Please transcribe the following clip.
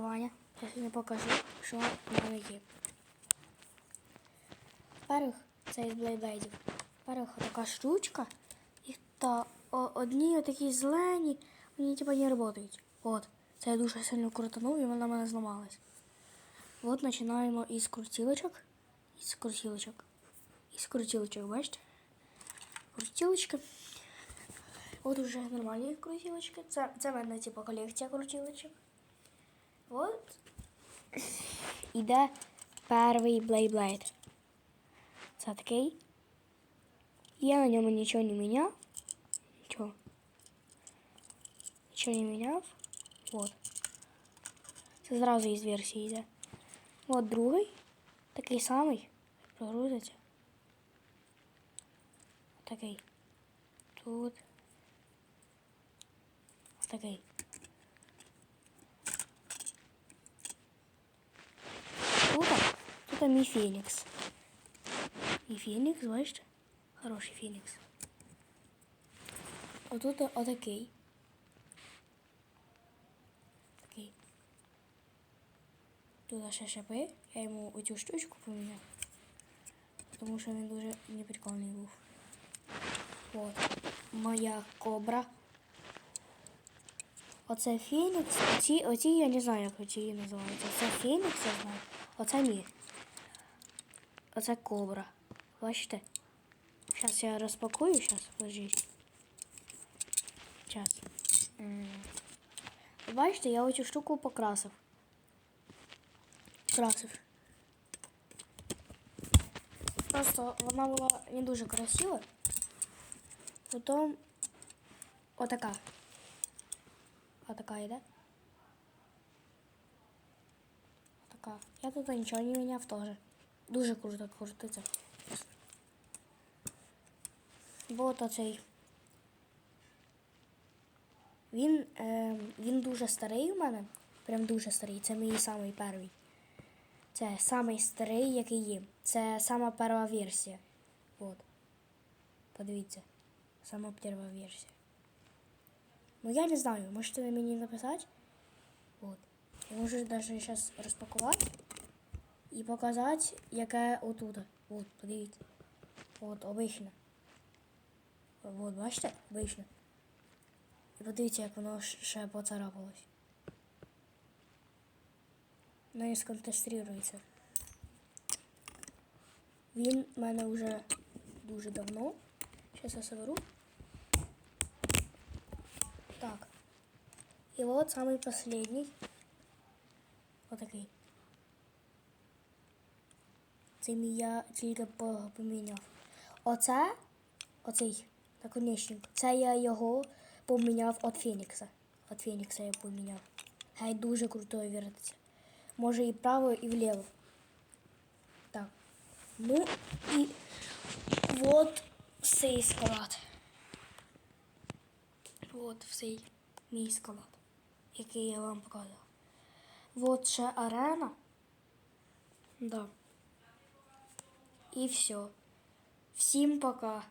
Ваня. Я покажу, що в мене є. Перших це із блейбейдів. Перших така штучка. І та одні такі зелені, вони типа не працюють. От. Це я дуже сильно крутанув і вона в мене зламалась. От починаємо із крутілочок. Із крутілочок. Із крутілочок, бачите? Крутілочки. От уже нормальні крутілочки. Це, це в мене типу колекція крутілочок. От. Іде перший Blade. Це такий. Я на ньому нічого не міняв. Нічого. Нічого не міняв. От. Це зразу із версії йде. От другий. Такий самий. Прогрузиться. Такий. Тут. Такий. Тут мій Фенікс. І Фенікс, бачите? Хороший Фенікс. Отут отакий. Такий. Тут ще шипи. Я йому оцю штучку поміняв. Тому що він дуже неприкольний був. От. Моя кобра. Оце Фенікс. Оці, оці я не знаю, як оці називаються. Це Фенікс, я знаю. Оце ні. Оце кобра. Бачите? Зараз я зараз, подождіть. Зараз. М. Бачите, я оцю штуку покрасив. Красив. Просто вона була не дуже красива. Потім отака. Отака йде. Отака. Я тут нічого не міняв теж. Дуже круто крутиться. Вот оцей. Він, е, він дуже старий у мене. Прям дуже старий. Це мій самий перший. Це самий старий, який є. Це сама перша версія. От. Подивіться. Сама перша версія. Ну я не знаю, можете ви мені написати. Вот. Я можу даже зараз розпакувати і показати, яке отут. От, подивіться. От, обично. От, бачите? Обично. І подивіться, як воно ще поцарапалось. Ну і сконтеструється. Він в мене вже дуже давно. Зараз я соберу. Так. И вот самый последний. Вот мій я тільки поміняв. Оце, оцей наконечник, це я його поміняв від Фенікса. Від Фенікса я поміняв. Гай дуже круто вертиться. Може і вправо, і вліво. Так. Ну і от цей склад. От цей мій склад, який я вам показав. Вот ще арена. Да. І все. Всім пока.